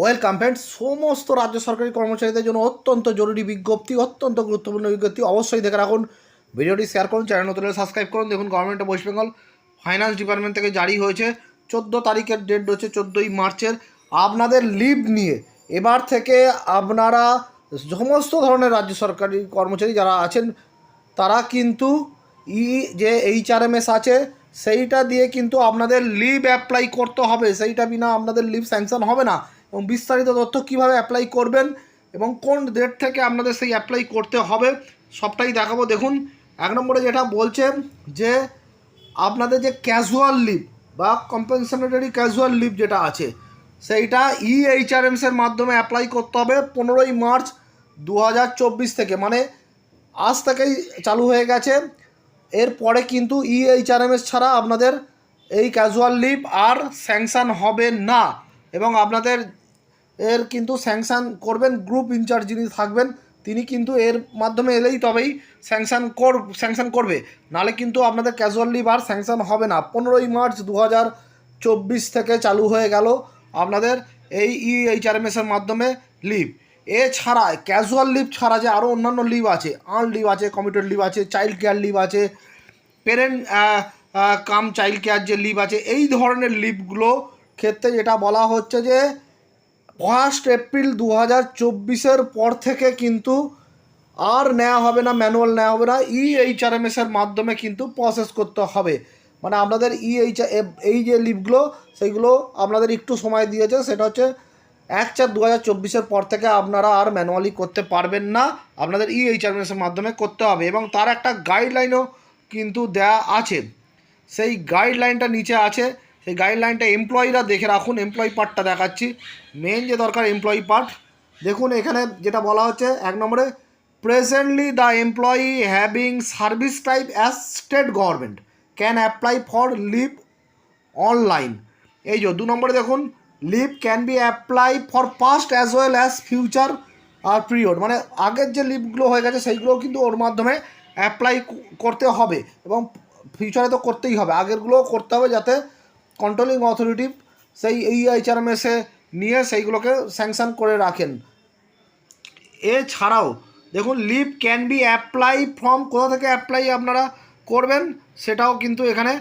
Welcome friends সমস্ত রাজ্য সরকারি কর্মচারীদের জন্য অত্যন্ত জরুরি বিজ্ঞপ্তি, অত্যন্ত গুরুত্বপূর্ণ বিজ্ঞপ্তি। অবশ্যই দেখে রাখুন, ভিডিওটি শেয়ার করুন চ্যানেল নতুন সাবস্ক্রাইব করুন। দেখুন government of West Bengal finance department থেকে জারি হয়েছে। চোদ্দ তারিখের ডেট রয়েছে চোদ্দোই মার্চের। আপনাদের লিভ নিয়ে এবার থেকে আপনারা সমস্ত ধরনের রাজ্য সরকারি কর্মচারী যারা আছেন, তারা কিন্তু ই যে এইচআরএমএস আছে, সেইটা দিয়ে কিন্তু আপনাদের লিভ অ্যাপ্লাই করতে হবে। সেইটা বিনা আপনাদের লিভ স্যাংশন হবে না। এবং বিস্তারিত তথ্য কীভাবে অ্যাপ্লাই করবেন এবং কোন ডেট থেকে আপনাদের সেই অ্যাপ্লাই করতে হবে, সবটাই দেখাবো। দেখুন, এক নম্বরে যেটা বলছে যে আপনাদের যে ক্যাজুয়াল লিভ বা কম্পেনসেটরি ক্যাজুয়াল লিভ যেটা আছে, সেইটা ই এইচআরএমসের মাধ্যমে অ্যাপ্লাই করতে হবে পনেরোই মার্চ দু হাজার চব্বিশ থেকে। মানে আজ থেকেই চালু হয়ে গেছে। এরপরে কিন্তু ই এইচআরএমএস ছাড়া আপনাদের এই ক্যাজুয়াল লিভ আর স্যাংশন হবে না। এবং আপনাদের এর কিন্তু স্যাংশন করবেন গ্রুপ ইনচার্জ যিনি থাকবেন, তিনি কিন্তু এর মাধ্যমে এলেই তবেই স্যাংশন কর স্যাংশন করবে। নালে কিন্তু আপনাদের ক্যাজুয়াল আর স্যাংশন হবে না। পনেরোই মার্চ দু চব্বিশ থেকে চালু হয়ে গেল আপনাদের এই ই এইচআরএমএসের মাধ্যমে লিভ এছাড়া ক্যাজুয়াল লিভ ছাড়া যে আরও অন্যান্য লিভ আছে আর্ন লিভ আছে কমিটেড লিভ আছে চাইল্ড কেয়ার লিভ আছে পেরেন্ট কাম চাইল্ড কেয়ার যে লিভ আছে, এই ধরনের লিভগুলো ক্ষেত্রে যেটা বলা হচ্ছে যে ফার্স্ট এপ্রিল দু হাজার চব্বিশের পর থেকে কিন্তু আর নেওয়া হবে না, ম্যানুয়াল নেওয়া হবে না। ই এইচআরএমএসের মাধ্যমে কিন্তু প্রসেস করতে হবে। মানে আপনাদের ই এইচ এই যে লিভগুলো সেইগুলো আপনাদের একটু সময় দিয়েছে। সেটা হচ্ছে এক চার দু হাজার চব্বিশের পর থেকে আপনারা আর ম্যানুয়ালি করতে পারবেন না। আপনাদের ই এইচআরএমএসের মাধ্যমে করতে হবে এবং তার একটা গাইডলাইনও কিন্তু দেয়া আছে। সেই গাইডলাইনটা নিচে আছে। সেই গাইডলাইনটা এমপ্লয়িরা দেখে রাখুন এমপ্লয়ি পার্টটা দেখাচ্ছি। মেন যে দরকার এমপ্লয়ি পার্ট দেখুন এখানে যেটা বলা হচ্ছে, এক নম্বরে presently the employee having service type as state government can apply for leave online এই যে, দু নম্বরে দেখুন leave can be apply for past as well as future R period মানে আগের যে লিভগুলো হয়ে গেছে, সেইগুলোও কিন্তু ওর মাধ্যমে অ্যাপ্লাই করতে হবে এবং ফিউচারে তো করতেই হবে। আগেরগুলোও করতে হবে যাতে কন্ট্রোলিং অথরিটি সেই এই এইচআরএমএসে নিয়ে সেইগুলোকে স্যাংশন করে রাখেন। এছাড়াও, দেখুন leave can be apply from কোথা থেকে অ্যাপ্লাই আপনারা করবেন, সেটাও কিন্তু এখানে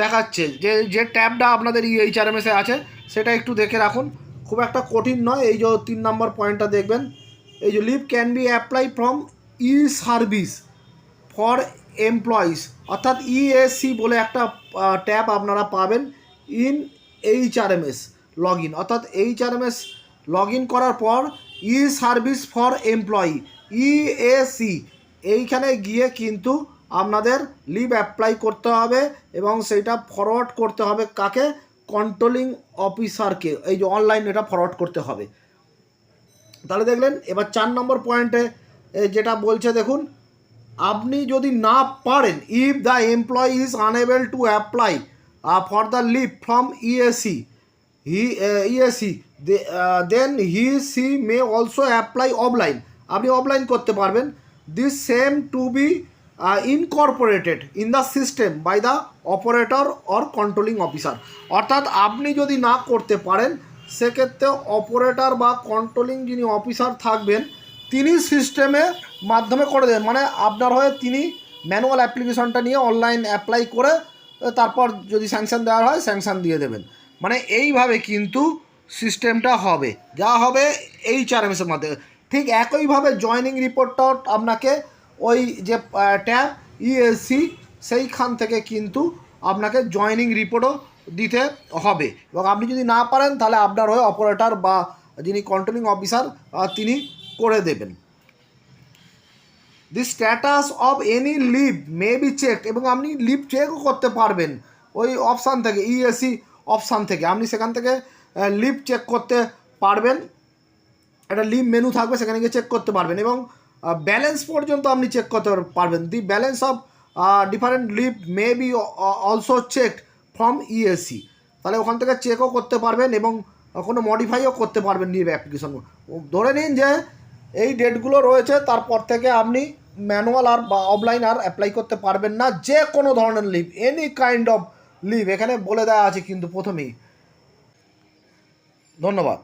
দেখাচ্ছে। যে যে ট্যাবটা আপনাদের ই এইচআরএমএসে আছে, সেটা একটু দেখে রাখুন। খুব একটা কঠিন নয়, এই যে তিন নম্বর পয়েন্টটা দেখবেন। এই যে leave can be apply from e service for employees অর্থাৎ ইএসসি বলে একটা ট্যাব আপনারা পাবেন। ইন এইচআরএমএস লগ ইন অর্থাৎ এইচআরএমএস লগ ইন করার পর e service for employee EAC এইখানে গিয়ে কিন্তু আপনাদের লিভ অ্যাপ্লাই করতে হবে এবং সেইটা ফরওয়ার্ড করতে হবে কাকে? কন্ট্রোলিং অফিসারকে এই যে অনলাইন এটা ফরওয়ার্ড করতে হবে। তাহলে দেখলেন, এবার চার নম্বর পয়েন্টে যেটা বলছে, দেখুন, আপনি যদি না পারেন if the employee is unable to apply for the leave from EAC he EAC then he she may also apply offline আপনি অফলাইন করতে পারবেন। This same to be incorporated in the system by the operator or controlling officer অর্থাৎ আপনি যদি না করতে পারেন, সেক্ষেত্রে অপারেটর বা কন্ট্রোলিং যিনি অফিসার থাকবেন, তিনি সিস্টেমে মাধ্যমে করে দেন মানে আপনার হয়ে তিনি ম্যানুয়াল অ্যাপ্লিকেশনটা নিয়ে অনলাইন অ্যাপ্লাই করে তারপর যদি স্যাংশন দেওয়া হয় স্যাংশন দিয়ে দেবেন। মানে এইভাবে কিন্তু সিস্টেমটা হবে। যা হবে এই চার চারএমএসের মধ্যে ঠিক একইভাবে জয়নিং রিপোর্টটাও আপনাকে ওই যে ট্যাব ইএসসি সেইখান থেকে কিন্তু আপনাকে জয়নিং রিপোর্টও দিতে হবে। এবং আপনি যদি না পারেন, তাহলে আপনার হয়ে অপারেটর বা যিনি কন্ট্রোলিং অফিসার তিনি করে দেবেন। The status of any leave may be check এবং আপনি লিভ চেকও করতে পারবেন। ওই অপশান থেকে ইএসসি অপশান থেকে। আপনি সেখান থেকে লিভ চেক করতে পারবেন। একটা লিভ মেনু থাকবে, সেখানে গিয়ে চেক করতে পারবেন এবং ব্যালেন্স পর্যন্ত আপনি চেক করতে পারবেন। The balance of different leave may be also check from ESC তাহলে ওখান থেকে চেকও করতে পারবেন এবং কোনো মডিফাইও করতে পারবেন লিভ অ্যাপ্লিকেশন ধরে নিন যে এই ডেটগুলো রয়েছে, তারপর থেকে আপনি ম্যানুয়াল আর বা অফলাইন আর অ্যাপ্লাই করতে পারবেন না, যে কোনো ধরনের leave any kind of leave এখানে বলে দেওয়া আছে কিন্তু প্রথমেই। ধন্যবাদ।